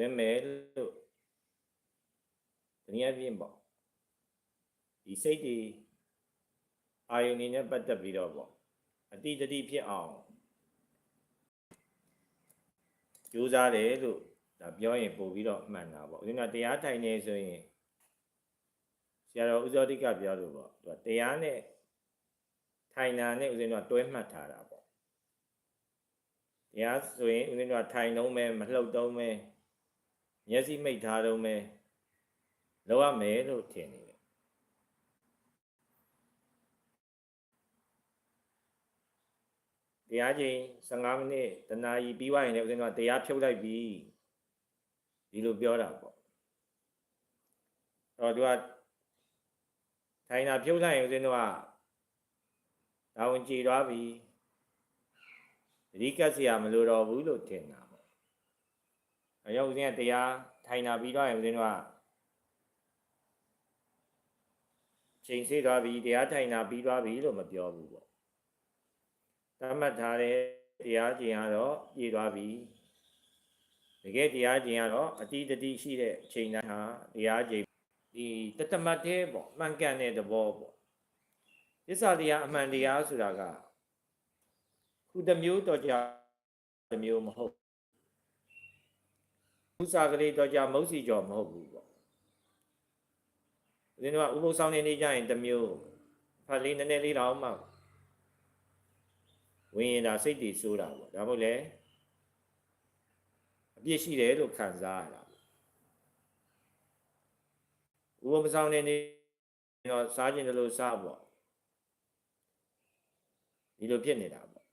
တွင်မယ်လို့တနည်းအားဖြင့်ပေါ့ဒီစိတ်တွေအာယုန်နေနဲ့ပတ်သက်ပြီးတော့ပေါ့အတိတတိဖြစ်အောင်ကြိုးစားတယ်လို့ဒါပြောရင်ပို့ပြီးတော့မှန်တာပေါ့ဦးဇင်းကတရားထိုင်နေဆိုရင်ဆရာတော်ဥဇောတိကပြောလို့ပေါ့သူကတရားနဲ့ထိုင်တာနဲ့ဦးဇင်းကတွဲမှတ်ထားတာပေါ့တရားဆိုရင်ဦးဇင်းကထိုင်တော့မယ်မလှုပ်တော့မယ် မျက်စိမိတ်ထားတော့မယ်လောက်ရမယ်လို့ထင်နေတယ်တရားချင်း15မိနစ်တနာရီပြီးသွားရင်လည်းဦးဇင်းကတရားဖြုတ်လိုက်ပြီဒီလိုပြောတာပေါ့အဲ့တော့သူကထိုင်တာဖြုတ်လိုက်ရင်ဦးဇင်းတို့ကဒါဝင်ကြည်သွားပြီသတိကပ်เสียမလိုတော့ဘူးလို့ထင်တာ ပေါ့အဲကြောင့်ဦးဇင်းကတရားထိုင်တာပြီးသွားရင်ဦးဇင်းတို့ကချိန်ဆေးသွားပြီတရားထိုင်တာပြီးသွားပြီလို့မပြောဘူးပေါ့တတ်မှတ်ထားတဲ့တရားကျင်ကတော့ပြည့်သွားပြီတကယ်တရားကျင်ကတော့အတိတတိရှိတဲ့အချိန်တိုင်းဟာတရားကျင်ဒီတတမတ်တဲ့ပေါ့မှန်ကန်တဲ့သဘောပေါ့သစ္စာတရားအမှန်တရားဆိုတာကခုတစ်မျိုးတော့ကြတစ်မျိုးမဟုတ် ဥစ္စာကလေးတော့ကြမုတ်စီကြော်မဟုတ်ဘူးပေါ့ဒီတော့ဥပုသ်ဆောင်နေနေကြရင်တစ်မျိုးဖတ်လေးနည်းနည်းလေးတော့မှဝင်ရင်ဒါစိတ်တည်ဆိုးတာပေါ့ဒါမို့လဲအပြစ်ရှိတယ်လို့ခံစားရတာဥပုသ်ဆောင်နေနေတော့စားခြင်းတလို့စားပေါ့ဒီလိုဖြစ်နေတာပေါ့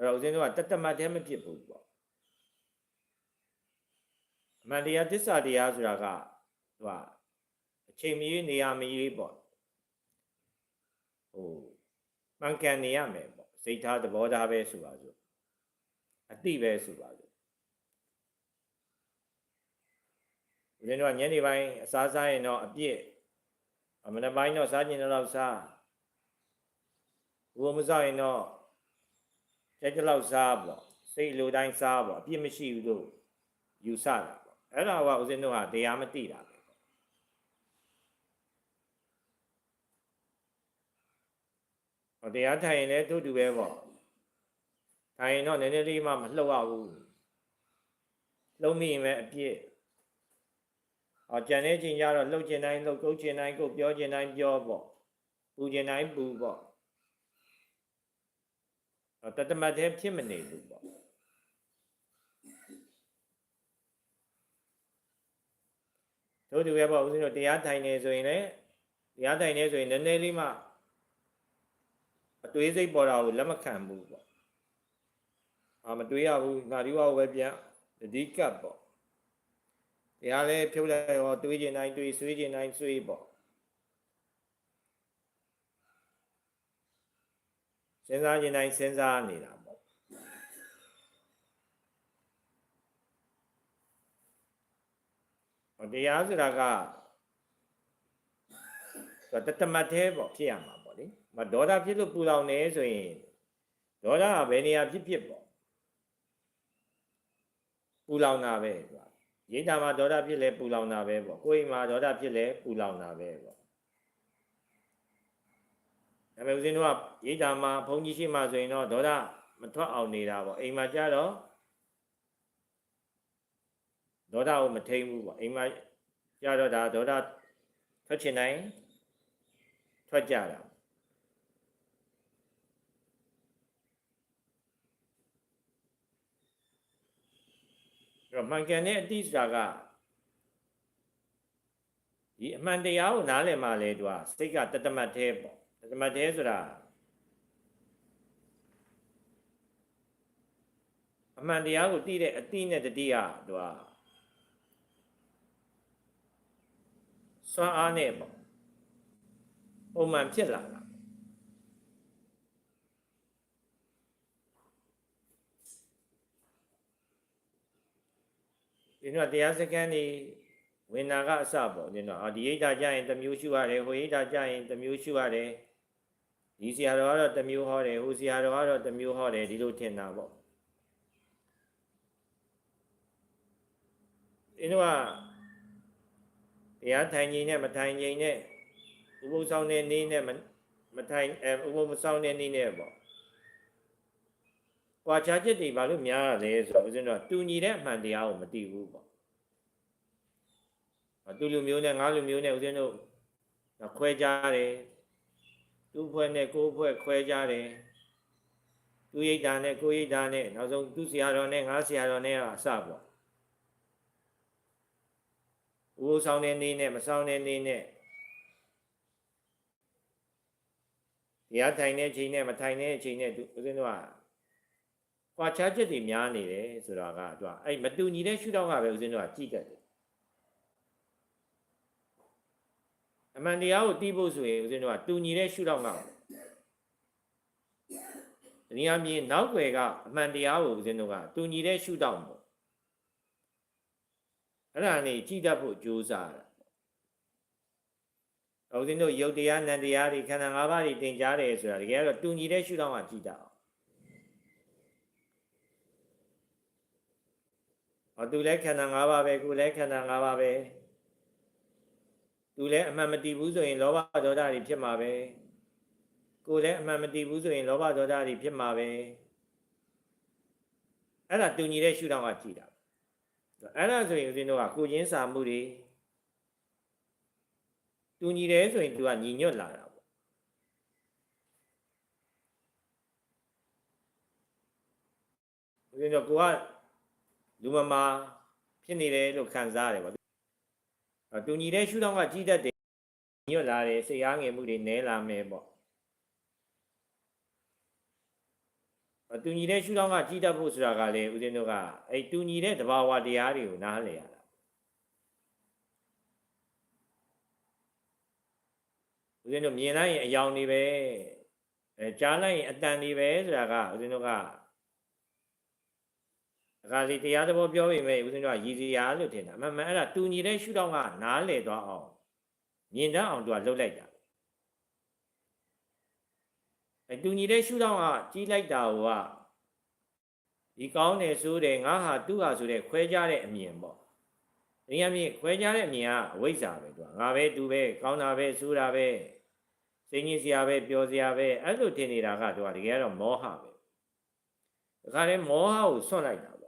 အဲ့တော့ဦးဇင်းတို့ကတတမတ်တည်းမဖြစ်ဘူးပေါ့အမှန်တရားသစ္စာတရားဆိုတာကသူကအချိန်မီနေရာမီပေါ့ဟိုမှန်ကန်နေရမယ်ပေါ့စိတ်ထားသဘောထားပဲဆိုပါစို့အတိပဲဆိုပါစို့ဦးဇင်းတို့ကညနေပိုင်းအစားစားရင်တော့အပြည့်အမနက်ပိုင်းတော့စားကျင်တော့စားဘုံမစားရင်တော့ ကြက်ကြလောက်စားပေါ့စိတ်လိုတိုင်းစားပေါ့အပြည့်မရှိဘူးလို့ယူဆတာပေါ့အဲ့ဒါကဦးဇင်းတို့ကတရားမသိတာပဲဟောတရားထိုင်ရင်လည်းတူတူပဲပေါ့ထိုင်ရင်တော့နည်းနည်းလေးမှမလှုပ်ရဘူးလှုပ်မိရင်ပဲအပြည့်ဟောကြံတဲ့ချိန်ကျတော့လှုပ်ကျင်တိုင်းလှုပ်ကုတ်ကျင်တိုင်းကုတ်ပြောကျင်တိုင်းပြောပေါ့ပူကျင်တိုင်းပူပေါ့ တတမတ်တည်းဖြစ်မနေဘူးပေါ့တို့တူပဲပေါ့ဦးဇင်းတို့တရားထိုင်နေဆိုရင်လည်းတရားထိုင်နေဆိုရင်နည်းနည်းလေးမှအတွေးစိတ်ပေါ်တာကိုလက်မခံဘူးပေါ့အာမတွေးရဘူးငါဒီဝါကိုပဲပြန်တတိကပ်ပေါ့တရားလဲဖြုတ်လိုက်ရောတွေးကျင်တိုင်းတွေးဆွေးကျင်တိုင်းဆွေးပေါ့ စဉ်းစားကျင်တိုင်းစဉ်းစားနေတာပေါ့ဟောတရားဆိုတာကတတမတ်သေးပေါ့ဖြစ်ရမှာပေါ့လေမဒေါသဖြစ်လို့ပူလောင်နေဆိုရင်ဒေါသကဘယ်နေရာဖြစ်ဖြစ်ပေါ့ပူလောင်တာပဲကွာရိတ်တာမှာဒေါသဖြစ်လဲပူလောင်တာပဲပေါ့ကိုယ်အိမ်မှာဒေါသဖြစ်လဲပူလောင်တာပဲပေါ့ ဒါပေမဲ့ဦးဇင်းတို့ကရိတ်တာမှာဘုန်းကြီးရှိမှဆိုရင်တော့ဒေါသမထွက်အောင်နေတာပေါ့အိမ်မှာကြတော့ဒေါသကိုမထိန်ဘူးပေါ့အိမ်မှာကြတော့ဒါဒေါသထွက်ချင်တိုင်းထွက်ကြတာအဲ့တော့မှန်ကန်တဲ့အတိဆိုတာကဒီအမှန်တရားကိုနားလည်မှလဲသူကစိတ်ကတတမတ်သေးပေါ့ တတမတ်သေးဆိုတာအမှန်တရားကိုသိတဲ့အတိနဲ့တတိယသူကစွမ်းအားနဲ့ပေါ့ပုံမှန်ဖြစ်လာတာဒီတော့တရားစကန်နေဝိညာဉ်ကအစပေါ့ဒီတော့အာဒီဟိတာကြရင်တစ်မျိုးရှုရတယ်ဟိုဟိတာကြရင်တစ်မျိုးရှုရတယ် ဒဒီဆရာတော်ကတော့တစ်မျိုးဟောတယ်ဟိုဆရာတော်ကတော့တစ်မျိုးဟောတယ်ဒီလိုထင်တာပေါ့အင်းတို့ကတရားထိုင်ခြင်းနဲ့မထိုင်ခြင်းနဲ့ဥပုသ်ဆောင်တဲ့နေ့နဲ့မမထိုင်အဲဥပုသ်မဆောင်တဲ့နေ့နဲ့ပေါ့ကွာခြားချက်တွေဘာလို့များရလဲဆိုတော့ဦးဇင်းတို့ကတူညီတဲ့အမှန်တရားကိုမသိဘူးပေါ့အတူလူမျိုးနဲ့ငါလူမျိုးနဲ့ဦးဇင်းတို့ခွဲကြတယ် သူ့ဖွဲ့နဲ့ကိုယ်ဖွဲ့ခွဲကြတယ်သူရိတ်တာနဲ့ကိုယ်ရိတ်တာနဲ့နောက်ဆုံးသူ့ဆရာတော်နဲ့ငါဆရာတော်နဲ့အစပေါ့ဥပုသ်ဆောင်တဲ့နေ့နဲ့မဆောင်တဲ့နေ့နဲ့တရားထိုင်တဲ့အချိန်နဲ့မထိုင်တဲ့အချိန်နဲ့သူဦးဇင်းတို့ကကွာခြားချက်တွေများနေတယ်ဆိုတာကသူကအဲ့မတူညီတဲ့ရှုထောင့်ကပဲဦးဇင်းတို့ကကြည့်တတ်တယ် အမှန်တရားကိုသိဖို့ဆိုရင်ဦးဇင်းတို့ကတူညီတဲ့ရှုထောင့်ကတနည်းအားဖြင့်နောက်ွယ်ကအမှန်တရားကိုဦးဇင်းတို့ကတူညီတဲ့ရှုထောင့်ပေါ့အဲ့ဒါနေကြည့်တတ်ဖို့ကြိုးစားတာဦးဇင်းတို့ယုတ်တရားနံတရားတွေခန္ဓာ၅ပါးတွေသင်ကြားတယ်ဆိုတာတကယ်တော့တူညီတဲ့ရှုထောင့်ကကြည့်တတ်အောင်ဟောသူလည်းခန္ဓာ၅ပါးပဲကိုယ်လည်းခန္ဓာ၅ပါးပဲ သူလည်းအမှန်မတည်ဘူးဆိုရင်လောဘဒေါသတွေဖြစ်မှာပဲကိုယ်လည်းအမှန်မတည်ဘူးဆိုရင်လောဘဒေါသတွေဖြစ်မှာပဲအဲ့ဒါတူညီတဲ့ရှုထောင့်ကကြည့်တာအဲ့ဒါဆိုရင်ဦးဇင်းတို့ကကိုချင်းစာမှုတွေတူညီတယ်ဆိုရင်သူကညီညွတ်လာတာပေါ့ဦးဇင်းတို့ကိုကလူမမာဖြစ်နေတယ်လို့ခံစားရတယ်ပေါ့ တူညီတဲ့ရှုထောင့်ကကြီးတတ်တယ်ညွတ်လာတယ်စိတ်အားငယ်မှုတွေနည်းလာမယ်ပေါ့တူညီတဲ့ရှုထောင့်ကကြီးတတ်ဖို့ဆိုတာကလေဦးဇင်းတို့ကအဲ့တူညီတဲ့တဘာဝတရားတွေကိုနားလည်ရတာဦးဇင်းတို့မြင်လိုက်ရင်အယောင်တွေပဲအဲကြားလိုက်ရင်အတန်တွေပဲဆိုတာကဦးဇင်းတို့က ဒါကလေတရားသဘောပြောပေမဲ့ဦးဇင်းတို့ကရည်စရာလို့ထင်တာအမှန်မှန်အဲ့ဒါတူညီတဲ့ရှုထောင့်ကနားလည်သွားအောင်မြင်တတ်အောင်သူကလှုပ်လိုက်တာအဲတူညီတဲ့ရှုထောင့်ကကြီးလိုက်တာကဒီကောင်းတယ်ဆိုတယ်ငါဟာသူ့ဟာဆိုတဲ့ခွဲခြားတဲ့အမြင်ပေါ့ဒီအမြင်ခွဲခြားတဲ့အမြင်ကအဝိဇ္ဇာပဲသူကငါပဲသူပဲကောင်းတာပဲဆိုးတာပဲစိတ်ကြီးစရာပဲပျော်စရာပဲအဲ့လိုထင်နေတာကသူကတကယ်တော့မောဟပဲဒါခါလဲမောဟကိုဆွန့်လိုက်တာ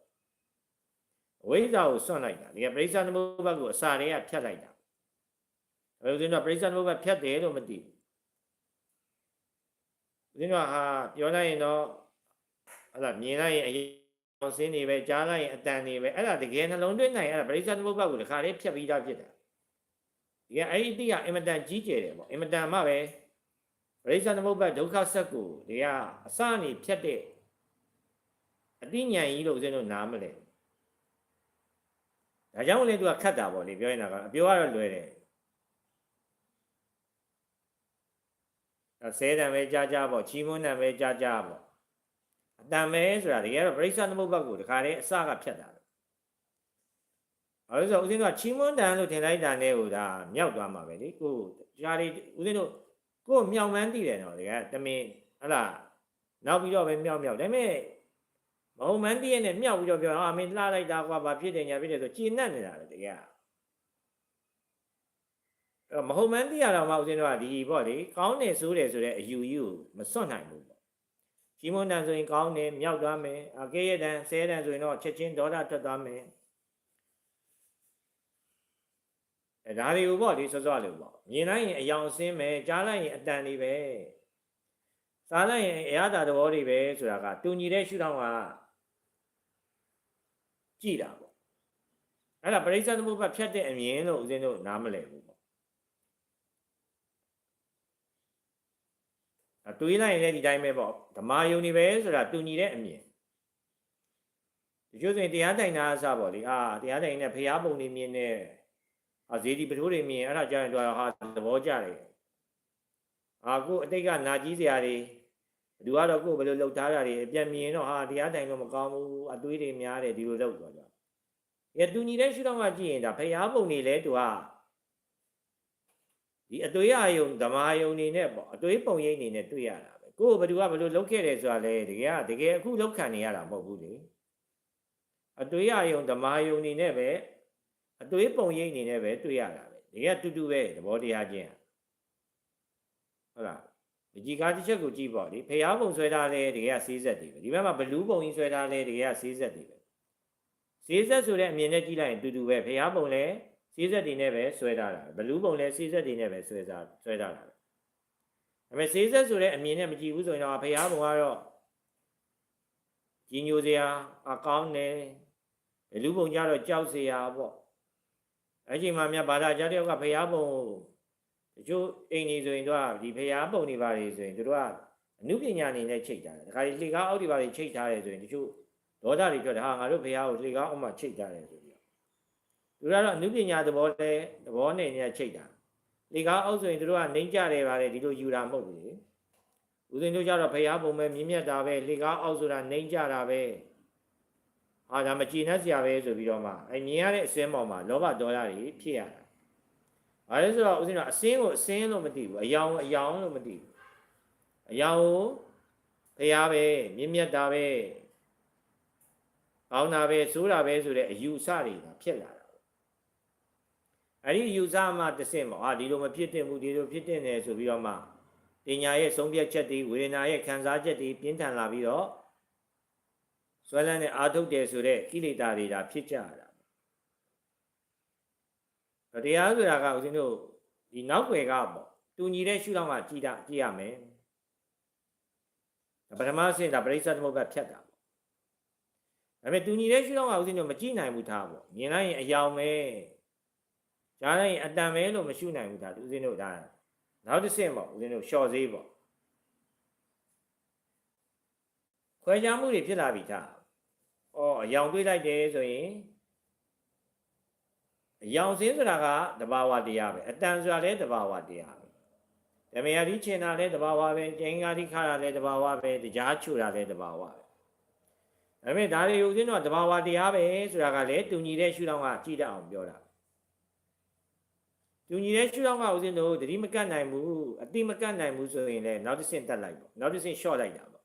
အဝိဇ္ဇာကိုစွန့်လိုက်တာဒီကပရိစ္ဆာသမုပ္ပါဒ်ကိုအစာတွေကဖြတ်လိုက်တာဘယ်လိုလဲပရိစ္ဆာသမုပ္ပါဒ်ဖြတ်တယ်လို့မသိဘူးဦးဇင်းတို့ဟာပြောလိုက်ရင်တော့အဲ့ဒါမြင်လိုက်ရင်အရင်စင်းနေပဲကြားလိုက်ရင်အတန်နေပဲအဲ့ဒါတကယ်နှလုံးသွင်းနိုင်အဲ့ဒါပရိစ္ဆာသမုပ္ပါဒ်ကိုတခါလေးဖြတ်ပြီးသားဖြစ်တာဒီကအဲ့ဒီအတိကအင်မတန်ကြီးကျယ်တယ်ပေါ့အင်မတန်မှပဲပရိစ္ဆာသမုပ္ပါဒ်ဒုက္ခဆက်ကိုဒီကအစနေဖြတ်တဲ့အတိညာကြီးလို့ဦးဇင်းတို့နားမလဲ ဒါကြောင့်လည်းသူကခတ်တာပေါ့လေပြောရင်တော့အပြောကတော့လွယ်တယ်ဆဲတံပဲကြားကြားပေါ့ချီးမွမ်းတံပဲကြားကြားပေါ့အတံပဲဆိုတာတကယ်တော့ပြိဿသမုပ္ပတ်ကိုတခါတည်းအစကဖြတ်တာအဲဆိုဦးဇင်းကချီးမွမ်းတံလို့ထင်လိုက်တာနဲ့ဟိုဒါမြောက်သွားမှာပဲလေကိုကြားလေးဦးဇင်းတို့ကိုမြောက်မှန်းတည်တယ်နော်တကယ်တမင်ဟလာနောက်ပြီးတော့ပဲမြောက်မြောက်ဒါပေမဲ့ မဟုတ်မှန်းတည့်ရနဲ့မြောက်ပြီးတော့ပြောအာမင်းလှလိုက်တာကွာဘာဖြစ်တယ်ညာဖြစ်တယ်ဆိုကျေနပ်နေတာလေတကယ်အဲ့မဟုတ်မှန်းတည့်ရတော့မှဦးဇင်းတို့ကဒီပေါ့လေကောင်းတယ်ဆိုတယ်ဆိုတဲ့အယူကြီးကိုမစွန့်နိုင်ဘူးပေါ့ကြီးမွန်တန်ဆိုရင်ကောင်းတယ်မြောက်သွားမယ်အကေရတန်ဆဲတန်ဆိုရင်တော့ချက်ချင်းဒေါသထွက်သွားမယ်အဲဒါတွေကိုပေါ့ဒီစောစောလို့ပေါ့မြင်လိုက်ရင်အယောင်ဆင်းမယ်ကြားလိုက်ရင်အတန်တွေပဲစားလိုက်ရင်အရသာသဘောတွေပဲဆိုတာကတူညီတဲ့ရှုထောင့်က ကြည်တာပေါ့အဲ့ဒါပရိစ္ဆေသမုပ္ပါဖြတ်တဲ့အမြင်လို့ဦးဇင်းတို့နားမလည်ဘူးပေါ့အတွေးလိုက်ရင်လည်းဒီတိုင်းပဲပေါ့ဓမ္မယုံနေပဲဆိုတာတူညီတဲ့အမြင်ဒီကျိုးဆိုရင်တရားတိုင်တာအစပေါ့လေအာတရားတိုင်နဲ့ဖျားပုံနေမြင်နေအာဇေဒီပထိုးတွေမြင်အဲ့ဒါကြောင့်တော့ဟာသဘောကျတယ်အာကိုအတိတ်ကနာကြီးစရာတွေ လူကတော့ကိုယ်ဘယ်လိုလှုပ်ထားတာတွေပြန်မြင်တော့ဟာတရားတိုင်လို့မကောင်းဘူးအသွေးတွေများတယ်ဒီလိုလုပ်တော့ကြ။ရတူညီတဲ့ရှုထောင့်ကကြည့်ရင်ဒါဖျားပုံနေလဲသူကဒီအသွေးအာယုံဓမာယုံနေနဲ့ပေါ့အသွေးပုံရိပ်နေနဲ့တွေ့ရတာပဲကိုယ်ဘယ်သူကဘယ်လိုလုပ်ခဲ့တယ်ဆိုတာလဲတကယ်ကတကယ်အခုလောက်ခံနေရတာမဟုတ်ဘူးလေအသွေးအာယုံဓမာယုံနေနဲ့ပဲအသွေးပုံရိပ်နေနဲ့ပဲတွေ့ရတာပဲတကယ်တူတူပဲသဘောတရားချင်းဟုတ်လား ဒီကားတစ်ချက်ကိုကြည့်ပေါ့လေဖျားပုံဆွဲထားလဲတကယ်ကစေးဆက်တွေပဲဒီဘက်မှာဘလူးပုံကြီးဆွဲထားလဲတကယ်ကစေးဆက်တွေပဲစေးဆက်ဆိုတဲ့အမြင်နဲ့ကြည့်လိုက်ရင်တူတူပဲဖျားပုံလဲစေးဆက်တွေနဲ့ပဲဆွဲထားတာဘလူးပုံလဲစေးဆက်တွေနဲ့ပဲဆွဲထားဆွဲထားတာပဲဒါပေမဲ့စေးဆက်ဆိုတဲ့အမြင်နဲ့မကြည့်ဘူးဆိုရင်တော့ဖျားပုံကတော့ကြီးညိုစရာအကောင်းတယ်ဘလူးပုံကြတော့ကြောက်စရာပေါ့အဲ့ဒီမှာမြတ်ဘာသာကြားတယောက်ကဖျားပုံ တချို့အိမ်ကြီးဆိုရင်တော့ဒီဖျားပုံတွေပါလေဆိုရင်တို့ကအမှုပညာအနေနဲ့ချိတ်ထားတယ်ဒါခါဒီလှေကားအောက်တွေပါလေချိတ်ထားတယ်ဆိုရင်တချို့ဒေါသတွေပြောတယ်ဟာငါတို့ဖျားကိုလှေကားအောက်မှာချိတ်ထားတယ်ဆိုပြီးတော့သူကတော့အမှုပညာသဘောလဲသဘောနဲ့နေချိတ်တာလှေကားအောက်ဆိုရင်တို့ကနေကြတယ်ပါလေဒီလိုယူတာမဟုတ်ဘူးလေဦးဇင်းတို့ကြတော့ဖျားပုံပဲမြင့်မြတ်တာပဲလှေကားအောက်ဆိုတာနေကြတာပဲဟာဒါမကြည်နှက်စရာပဲဆိုပြီးတော့မှအဲမြင်ရတဲ့အစင်းပေါ်မှာလောဘဒေါသတွေဖြစ်ရတာ။ ဘာလဲဆိုတော့ဦးဇင်းကအစင်းကိုအစင်းလို့မသိဘူး။အယောင်အယောင်လို့မသိဘူး။အယောင်ကိုဖျားပဲမြင့်မြတ်တာပဲကောင်းတာပဲဆိုးတာပဲဆိုတဲ့အယူဆတွေကဖြစ်လာတာ။အဲဒီအယူဆမှတစ်ဆင့်ပေါ့။ဟာဒီလိုမဖြစ်တင်ဘူးဒီလိုဖြစ်တင်တယ်ဆိုပြီးတော့မှတင်ညာရဲ့ဆုံးဖြတ်ချက်တွေဝေဒနာရဲ့ခံစားချက်တွေပြင်းထန်လာပြီးတော့ဆွဲလန်းနဲ့အာထုတ်တယ်ဆိုတဲ့ကိလေသာတွေဒါဖြစ်ကြတာ တရားဆိုတာကဦးဇင်းတို့ဒီနောက်ွယ်ကပေါ့တူညီတဲ့ရှုထောင့်ကကြည်တာကြည်ရမယ်ပထမဆင့်ဒါပရိစ္ဆသမုပ္ပါဖြတ်တာပေါ့ဒါပေမဲ့တူညီတဲ့ရှုထောင့်ကဦးဇင်းတို့မကြည့်နိုင်ဘူးထားပေါ့မြင်လိုက်ရင်အယောင်ပဲကြားလိုက်ရင်အတန်ပဲလို့မရှုနိုင်ဘူးထားဦးဇင်းတို့ဒါနောက်တစ်ဆင့်ပေါ့ဦးဇင်းတို့လျှော့သေးပေါ့ခွဲခြားမှုတွေဖြစ်လာပြီထား။အော်အယောင်တွေးလိုက်တယ်ဆိုရင် အယောင်စင်းဆိုတာကတဘာဝတရားပဲအတန်ဆိုတာလည်းတဘာဝတရားပဲဓမယတိချင်တာလည်းတဘာဝပဲကျင်္ဂါတိခါတာလည်းတဘာဝပဲတရားချူတာလည်းတဘာဝပဲဒါပေမဲ့ဒါတွေဥစဉ်တော့တဘာဝတရားပဲဆိုတာကလည်းတူညီတဲ့ရှုထောင့်ကကြည့်တတ်အောင်ပြောတာတူညီတဲ့ရှုထောင့်ကဥစဉ်တို့တတိမကတ်နိုင်ဘူးအတိမကတ်နိုင်ဘူးဆိုရင်လည်းနောက်တစ်ဆင့်တက်လိုက်ပေါ့နောက်တစ်ဆင့် short လိုက်တာပေါ့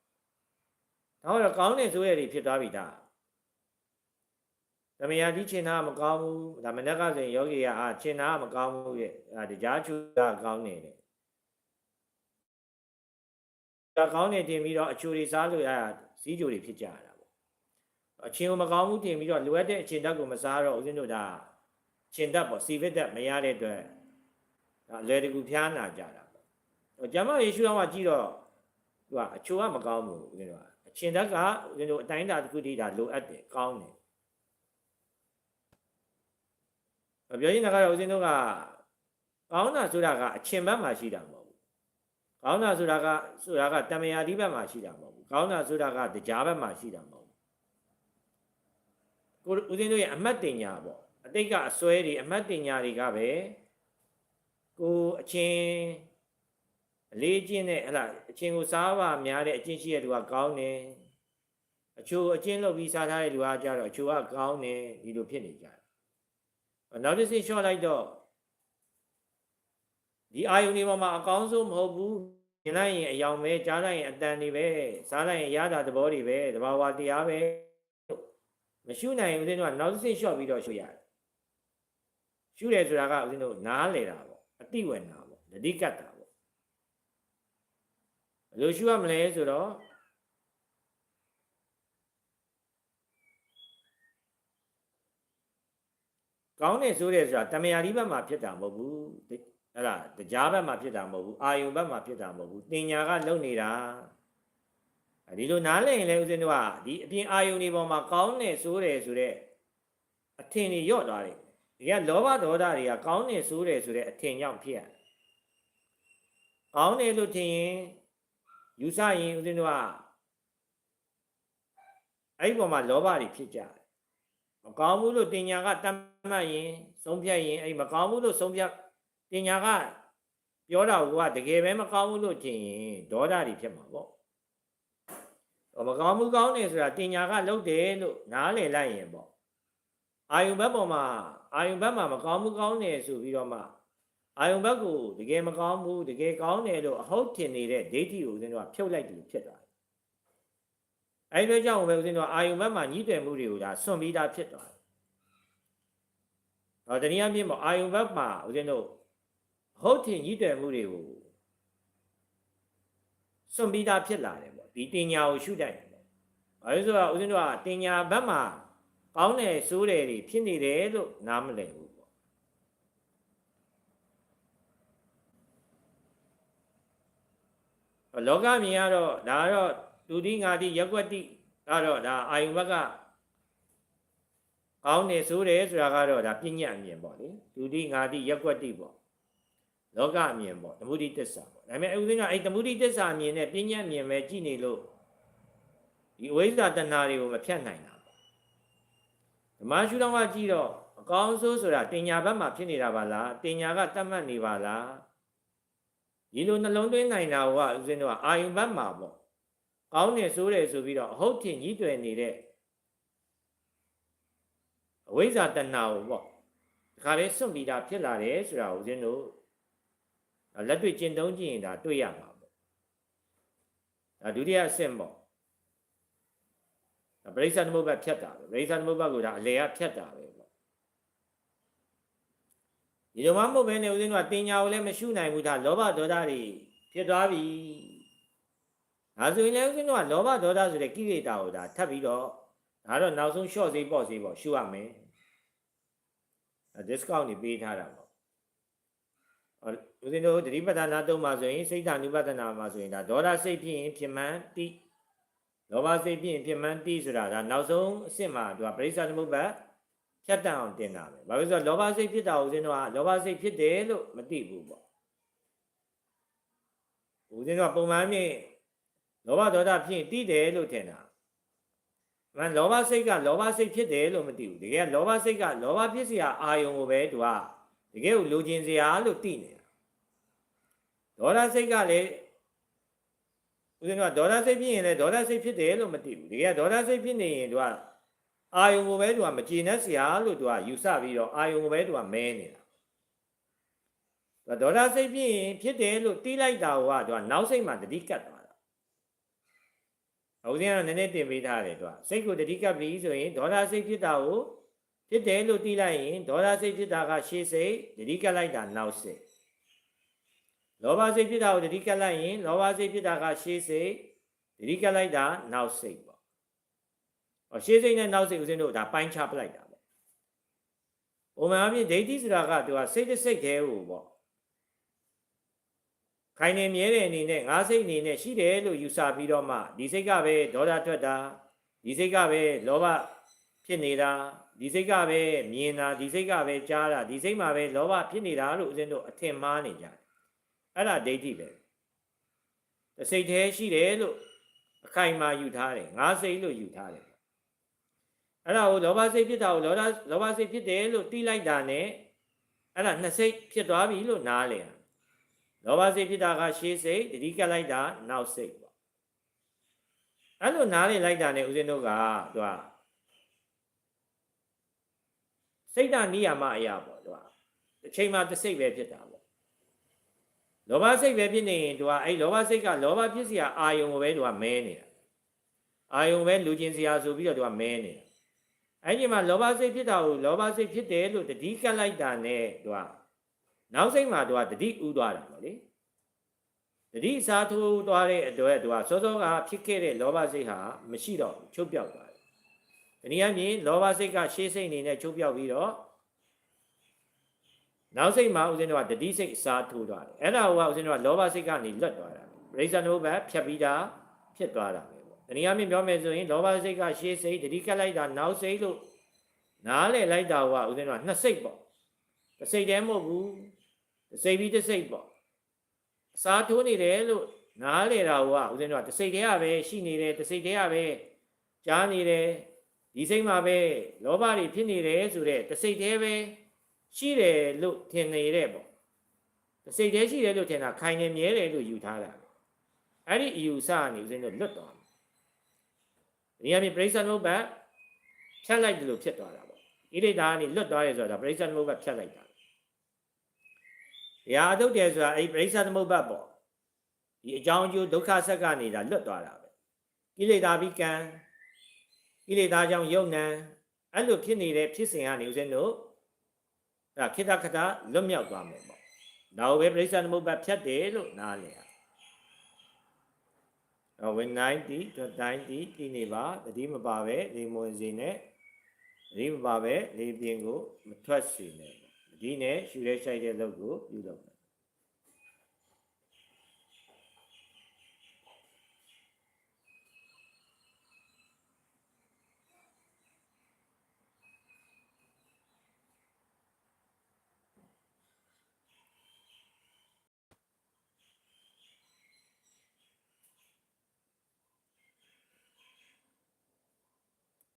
ဒါတော့ကောင်းတဲ့ဆိုရည်ဖြစ်သွားပြီဒါ ဓမယတိချင်တာမကောင်းဘူးဒါမနက်ကဆိုရင်ယောဂီကအာချင်တာမကောင်းဘူးရဲ့ဒါတရားချူတာကောင်းနေတယ်ဒါကောင်းနေတင်ပြီးတော့အချူတွေစားလို့ရစီးကြိုတွေဖြစ်ကြရတာပေါ့အချင်းကိုမကောင်းဘူးတင်ပြီးတော့လိုအပ်တဲ့အချင်းဓာတ်ကိုမစားတော့ဦးဇင်းတို့ဒါချင်းဓာတ်ပေါ့စီဗစ်ဓာတ်မရတဲ့အတွက်ဒါလွယ်တကူဖျားနာကြတာပေါ့ဟိုကျမယေရှုတော်ကကြည့်တော့သူကအချိုကမကောင်းဘူးဦးဇင်းတို့ကအချင်းဓာတ်ကဦးဇင်းတို့အတိုင်းတာတစ်ခုတည်းဒါလိုအပ်တယ်ကောင်းတယ် ပြောရင်ကတော့ဦးဇင်းတို့ကကောင်းတာဆိုတာကအချင်းဘက်မှာရှိတာမဟုတ်ဘူးကောင်းတာဆိုတာကဆိုတာကတမယာဒီဘက်မှာရှိတာမဟုတ်ဘူးကောင်းတာဆိုတာကတရားဘက်မှာရှိတာမဟုတ်ဘူးကိုဦးဇင်းတို့ရဲ့အမှတ်တင်ညာပေါ့အတိတ်ကအစွဲတွေအမှတ်တင်ညာတွေကပဲကိုအချင်းအလေးကျင့်တဲ့ဟလာအချင်းကိုစားပါများတဲ့အချင်းရှိတဲ့လူကကောင်းတယ်အချို့အချင်းလုပ်ပြီးစားထားတဲ့လူကကြတော့အချို့ကကောင်းတယ်ဒီလိုဖြစ်နေကြတယ် နောက်တစ်စိလျှော့လိုက်တော့ဒီအာယုန်ဒီပေါ်မှာအကောင်းဆုံးမဟုတ်ဘူးမြင်လိုက်ရင်အယောင်ပဲကြားလိုက်ရင်အတန်တွေပဲစားလိုက်ရင်ရတာသဘောတွေပဲတဘာဝတရားပဲမရှုနိုင်ဦးဇင်းတို့ကနောက်တစ်စိလျှော့ပြီးတော့ရှုရတယ်ရှုတယ်ဆိုတာကဦးဇင်းတို့နားလေတာပေါ့အတိဝေနာပေါ့တတိကတ်တာပေါ့ဘယ်လိုရှုရမလဲဆိုတော့ ကောင်းတယ်ဆိုတယ်ဆိုတာတမယာဒီဘက်မှာဖြစ်တာမဟုတ်ဘူးအဲ့ဒါတရားဘက်မှာဖြစ်တာမဟုတ်ဘူးအာယုံဘက်မှာဖြစ်တာမဟုတ်ဘူးတင်ညာကလုံနေတာဒီလိုနားလည်ရင်လည်းဦးဇင်းတို့ကဒီအပြင်အာယုန်ဒီပေါ်မှာကောင်းတယ်ဆိုတယ်ဆိုတဲ့အထင်တွေညော့သွားတယ်ဒီကလောဘဒေါသတွေကကောင်းတယ်ဆိုတယ်ဆိုတဲ့အထင်ကြောင့်ဖြစ်ရတယ်ကောင်းတယ်လို့ထင်ရင်ယူဆရင်ဦးဇင်းတို့ကအဲ့ဒီပေါ်မှာလောဘတွေဖြစ်ကြတယ် မကောင်းဘူးလို့တင်ညာကတတ်မှတ်ရင်ဆုံးဖြတ်ရင်အဲ့မကောင်းဘူးလို့ဆုံးဖြတ်တင်ညာကပြောတာကတကယ်ပဲမကောင်းဘူးလို့ထင်ရင်ဒေါသတွေဖြစ်မှာပေါ့မကောင်းဘူးကောင်းတယ်ဆိုတာတင်ညာကလုပ်တယ်လို့နားလည်လိုက်ရင်ပေါ့အာယုဘက်ပေါ်မှာအာယုဘက်မှာမကောင်းဘူးကောင်းတယ်ဆိုပြီးတော့မှအာယုံဘက်ကိုတကယ်မကောင်းဘူးတကယ်ကောင်းတယ်လို့အဟုတ်ထင်နေတဲ့ဒိဋ္ဌိကိုဦးဇင်းတို့ကဖြုတ်လိုက်တယ်လို့ဖြစ်သွားတယ် အဲဒီလိုကြောင့်ပဲဦးဇင်းတို့ကအာယုံဘက်မှာညှိတယ်မှုတွေကိုဒါစွန့်ပြီးသားဖြစ်သွားတယ်တော့တနည်းအားဖြင့်ပေါ့အာယုံဘက်မှာဦးဇင်းတို့အဟုတ်ထင်ညှိတယ်မှုတွေကိုစွန့်ပြီးသားဖြစ်လာတယ်ပေါ့ဒီတင်ညာကိုရှုတတ်တယ်ပေါ့ဘာလို့ဆိုတော့ဦးဇင်းတို့ကတင်ညာဘက်မှာကောင်းတယ်ဆိုးတယ်တွေဖြစ်နေတယ်လို့နားမလည်ဘူးပေါ့လောကမြင်ကတော့ဒါကတော့ ဒုတိငါတိရက်ွက်တိကတော့ဒါအာယုဘက်ကကောင်းတယ်ဆိုးတယ်ဆိုတာကတော့ဒါပညာအမြင်ပေါ့လေဒုတိငါတိရက်ွက်တိပေါ့လောကအမြင်ပေါ့သမုဒိတစ္ဆာပေါ့ဒါပေမဲ့ဥစဉ်ကအဲ့သမုဒိတစ္ဆာအမြင်နဲ့ပညာအမြင်ပဲကြည့်နေလို့ဒီအဝိဇ္ဇာတဏှာတွေကိုမဖြတ်နိုင်တာပေါ့ဓမ္မရှုထောင့်ကကြည့်တော့အကောင်းဆိုးဆိုတာတင်ညာဘက်မှာဖြစ်နေတာပါလားတင်ညာကတတ်မှတ်နေပါလားဒီလိုနှလုံးသွင်းနိုင်တာကဥစဉ်တော့အာယုဘက်မှာပေါ့ ကောင်းတယ်ဆိုတယ်ဆိုပြီးတော့အဟုတ်ထင်ကြီးတွယ်နေတဲ့အဝိဇ္ဇာတဏှာကိုပေါ့ဒီခါလေးစွန့်ပြီးတာဖြစ်လာတယ်ဆိုတာကိုဦးဇင်းတို့လက်တွေ့ကျင့်သုံးကြည့်ရင်ဒါတွေ့ရမှာပေါ့ဒါဒုတိယအဆင့်ပေါ့ဒါပရိစ္ဆာသမုပ္ပါဖြတ်တာပဲပရိစ္ဆာသမုပ္ပါကိုဒါအလေကဖြတ်တာပဲပေါ့ဒီလိုမှမဟုတ်ဘဲနဲ့ဦးဇင်းတို့ကတင်ညာကိုလည်းမရှုနိုင်ဘူးဒါလောဘဒေါသတွေဖြစ်သွားပြီ ဒါဆိုရင်လည်းဦးဇင်းတို့ကလောဘဒေါသဆိုတဲ့ကိလေသာကိုဒါထပ်ပြီးတော့ဒါတော့နောက်ဆုံး short စေးပေါ့စေးပေါ့ရှုရမယ်အဲ discount နေပေးထားတာပေါ့ဦးဇင်းတို့တတိပဋ္ဌာနာသုံးပါဆိုရင်စိတ်ဓာနုပဒနာမှာဆိုရင်ဒါဒေါသစိတ်ဖြစ်ရင်ဖြစ်မှန်တိလောဘစိတ်ဖြစ်ရင်ဖြစ်မှန်တိဆိုတာဒါနောက်ဆုံးအဆင့်မှာသူကပရိစ္ဆာသမုပ္ပါဖြတ်တန်းအောင်တင်တာပဲဘာလို့ဆိုတော့လောဘစိတ်ဖြစ်တာဦးဇင်းတို့ကလောဘစိတ်ဖြစ်တယ်လို့မသိဘူးပေါ့ဦးဇင်းတို့ကပုံမှန်မြင် လောဘဒေါသဖြစ်ရင်တိတယ်လို့ထင်တာမလောဘစိတ်ကလောဘစိတ်ဖြစ်တယ်လို့မသိဘူးတကယ်လောဘစိတ်ကလောဘဖြစ်စရာအာယုံကိုပဲသူကတကယ်ကိုလိုချင်စရာလို့သိနေတာဒေါသစိတ်ကလည်းဦးဇင်းကဒေါသစိတ်ဖြစ်ရင်လည်းဒေါသစိတ်ဖြစ်တယ်လို့မသိဘူးတကယ်ဒေါသစိတ်ဖြစ်နေရင်သူကအာယုံကိုပဲသူကမကျေနပ်စရာလို့သူကယူဆပြီးတော့အာယုံကိုပဲသူကမဲနေတာဒေါသစိတ်ဖြစ်ရင်ဖြစ်တယ်လို့သိလိုက်တာကသူကနောက်စိတ်မှတတိကတ်တာ ဦးဇင်းကလည်းနည်းနည်းတင်ပေးထားတယ်သူကစိတ်ကိုတတိကတ်ပြီးဆိုရင်ဒေါသစိတ်ဖြစ်တာကိုဖြစ်တယ်လို့တီးလိုက်ရင်ဒေါသစိတ်ဖြစ်တာကရှေ့စိတ်တတိကတ်လိုက်တာနောက်စိတ်လောဘစိတ်ဖြစ်တာကိုတတိကတ်လိုက်ရင်လောဘစိတ်ဖြစ်တာကရှေ့စိတ်တတိကတ်လိုက်တာနောက်စိတ်ပေါ့။ဟောရှေ့စိတ်နဲ့နောက်စိတ်ဦးဇင်းတို့ဒါပိုင်းခြားပလိုက်တာပေါ့။ဥမာအဖြစ်ဒိဋ္ဌိဆိုတာကသူကစိတ်တစ်စိတ်တည်းဟိုပေါ့။ ခိုင်နေမြဲတဲ့အနေနဲ့ငါးစိတ်အနေနဲ့ရှိတယ်လို့ယူဆပြီးတော့မှဒီစိတ်ကပဲဒေါသထွက်တာဒီစိတ်ကပဲလောဘဖြစ်နေတာဒီစိတ်ကပဲမြင်တာဒီစိတ်ကပဲကြားတာဒီစိတ်မှာပဲလောဘဖြစ်နေတာလို့ဦးဇင်းတို့အထင်မှားနေကြတယ်အဲ့ဒါဒိဋ္ဌိပဲတစိတ်သေးရှိတယ်လို့အခိုင်အမာယူထားတယ်ငါးစိတ်လို့ယူထားတယ်အဲ့ဒါကိုလောဘစိတ်ဖြစ်တာကိုလောဘလောဘစိတ်ဖြစ်တယ်လို့တီးလိုက်တာ ਨੇ အဲ့ဒါနှစ်စိတ်ဖြစ်သွားပြီလို့နားလည် လောဘစိတ်ဖြစ်တာကရှေးစိတ်တတိကလိုက်တာနောက်စိတ်ပေါ့အဲ့လိုနားလည်လိုက်တာ ਨੇ ဦးဇင်းတို့ကသူကစိတ်ဓာနိယာမအရာပေါ့သူကတစ်ချိန်မှာတစ်စိတ်ပဲဖြစ်တာပေါ့လောဘစိတ်ပဲဖြစ်နေရင်သူကအဲ့လောဘစိတ်ကလောဘဖြစ်စရာအာယုံကိုပဲသူကမဲနေတာအာယုံပဲလူကျင်စရာဆိုပြီးတော့သူကမဲနေတာအဲ့ဒီမှာလောဘစိတ်ဖြစ်တာကိုလောဘစိတ်ဖြစ်တယ်လို့တတိကတ်လိုက်တာနဲ့သူက နောက်စိတ်မှာသူကတတိဥသွားတာပေါ့လေတတိစားထိုးသွားတဲ့အတွက်သူကစောစောကဖြစ်ခဲ့တဲ့လောဘစိတ်ဟာမရှိတော့ချုပ်ပြောက်သွားတယ်။ဒီနည်းအားဖြင့်လောဘစိတ်ကရှေးစိတ်အနေနဲ့ချုပ်ပြောက်ပြီးတော့နောက်စိတ်မှာဦးဇင်းတို့ကတတိစိတ်စားထိုးသွားတယ်အဲ့ဒါကဦးဇင်းတို့ကလောဘစိတ်ကနေလွတ်သွားတာပရိစ္ဆာနုဘတ်ဖြတ်ပြီးတာဖြစ်သွားတာပဲပေါ့တနည်းအားဖြင့်ပြောမယ်ဆိုရင်လောဘစိတ်ကရှေးစိတ်တတိကတ်လိုက်တာနောက်စိတ်လို့နားလေလိုက်တာကဦးဇင်းတို့ကနှစ်စိတ်ပေါ့တစ်စိတ်တည်းမဟုတ်ဘူးတ စ်စိတ်ပြီးတစ်စိတ်ပေါ့အစားထိုးနေတယ်လို့နားလေတာကဦးဇင်းတို့ကတစ်စိတ်တည်းကပဲရှိနေတယ်တစ်စိတ်တည်းကပဲကြားနေတယ်ဒီစိတ်မှာပဲလောဘတွေဖြစ်နေတယ်ဆိုတော့တစ်စိတ်တည်းပဲရှိတယ်လို့ထင်နေတဲ့ပေါ့စိတ်သေးရှိတယ်လို့ထင်တာခိုင်နေမြဲတယ်လို့ယူထားတာအဲ့ဒီအယူဆကနေဦးဇင်းတို့လွတ်သွားတယ်ဒီအမြင်ပရိစ္ဆာနုဘတ်ဖြတ်လိုက်တယ်လို့ဖြစ်သွားတာပေါ့ဣရိဒါကနေလွတ်သွားတယ်ဆိုတာပရိစ္ဆာနုဘတ်ဖြတ်လိုက်တာ တရားအထုတ်တယ်ဆိုတာအဲ့ဒီပရိစ္ဆသမုပ္ပါပေါ့ဒီအကြောင်းအကျိုးဒုက္ခဆက်ကနေဒါလွတ်သွားတာပဲကိလေသာပြီးကံကိလေသာကြောင့်ယုံနံအဲ့လိုဖြစ်နေတဲ့ဖြစ်စဉ်ကနေဦးဇင်းတို့အဲ့ဒါခိတ္တခတလွတ်မြောက်သွားမယ်ပေါ့ဒါကိုပဲပရိစ္ဆသမုပ္ပါဖြတ်တယ်လို့နားလည်ရအောင်ဝင်နိုင်တီတိုင်းတီဒီနေပါတတိမပါပဲလေမွန်စီနဲ့တတိမပါပဲလေပြင်းကိုမထွက်စေနဲ့ ဒီနဲ့ရှူရဲဆိုင်တဲ့လုပ်ကိုပြုလုပ်မယ်